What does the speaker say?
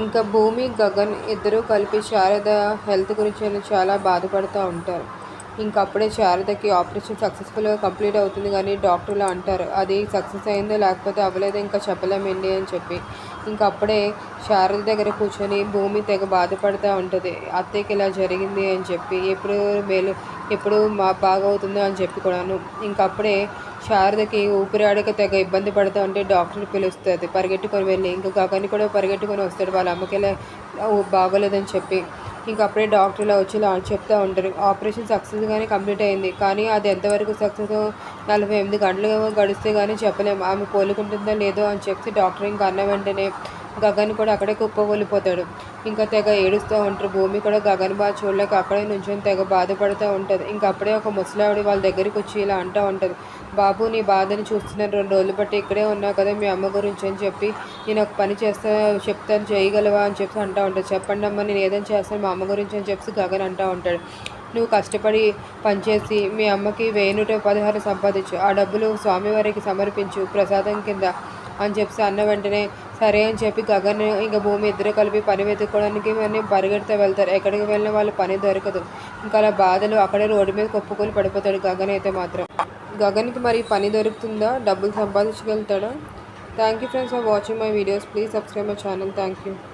ఇంకా భూమి గగన్ ఇద్దరూ కలిపి శారద హెల్త్ గురించి చాలా బాధపడుతూ ఉంటారు. ఇంకా అప్పుడే శారదకి ఆపరేషన్ సక్సెస్ఫుల్గా కంప్లీట్ అవుతుంది కానీ డాక్టర్లు అంటారు అది సక్సెస్ అయిందో లేకపోతే అవ్వలేదో ఇంకా చెప్పలేమండి అని చెప్పి. ఇంకా అప్పుడే శారద దగ్గర కూర్చొని భూమి తెగ బాధపడుతూ ఉంటుంది అత్తయ్యకి ఇలా జరిగింది అని చెప్పి ఎప్పుడు మేలు ఎప్పుడు మా బాగవుతుందో అని చెప్పి కూడాను. ఇంకా అప్పుడే శారదకి ఊపిరాడక తెగ ఇబ్బంది పడుతూ ఉంటే డాక్టర్ పిలుస్తుంది. పరిగెట్టుకొని వెళ్ళి ఇంకా గగని కూడా పరిగెట్టుకొని వస్తాడు. వాళ్ళ అమ్మకి బాగోలేదని చెప్పి. ఇంకా అప్పుడే డాక్టర్లు వచ్చి ఇలా చెప్తూ ఉంటారు. ఆపరేషన్ సక్సెస్గానే కంప్లీట్ అయింది. కానీ అది ఎంతవరకు సక్సెస్ నలభై ఎనిమిది గంటలు గడిస్తే కానీ చెప్పలేము ఆమె కోలుకుంటుందో లేదో అని చెప్పి డాక్టర్ ఇంకా అన్న వెంటనే గగన్ కూడా అక్కడే కుప్పగొలిపోతాడు ఇంకా తెగ ఏడుస్తూ ఉంటారు. భూమి కూడా గగన్ బాగా చూడలేక అక్కడే నుంచొని తెగ బాధపడుతూ ఉంటుంది. ఇంకా అప్పుడే ఒక ముసలావిడ వాళ్ళ దగ్గరికి వచ్చి ఇలా అంటూ ఉంటుంది. బాబు నీ బాధని చూస్తున్నాను రెండు రోజులు బట్టి ఇక్కడే ఉన్నావు కదా మీ అమ్మ గురించి అని చెప్పి నేను ఒక పని చేస్తా చెప్తాను చేయగలవా అని చెప్పి అంటూ ఉంటాడు చెప్పండి అమ్మ నేను ఏదైనా చేస్తాను మా అమ్మ గురించి అని చెప్పి గగన్ అంటూ ఉంటాడు. నువ్వు కష్టపడి పనిచేసి మీ అమ్మకి వెయ్యి నూట పదహారు సంపాదించు. ఆ డబ్బులు స్వామివారికి సమర్పించు. ప్రసాదం కింద అని చెప్పి అన్న వెంటనే సరే అని చెప్పి గగన్ ఇంకా భూమి ఇద్దరు కలిపి పని వెతుక్కోవడానికి మరి పరిగెడుతూ వెళ్తారు. ఎక్కడికి వెళ్ళిన వాళ్ళు పని దొరకదు. ఇంకా అలా బాధలు అక్కడే రోడ్డు మీద కొప్పుకొని పడిపోతాడు గగన్ అయితే మాత్రం. గగన్కి మరి పని దొరుకుతుందా? డబ్బులు సంపాదించగలుగుతాడా thank you friends for watching my videos please subscribe my channel thank you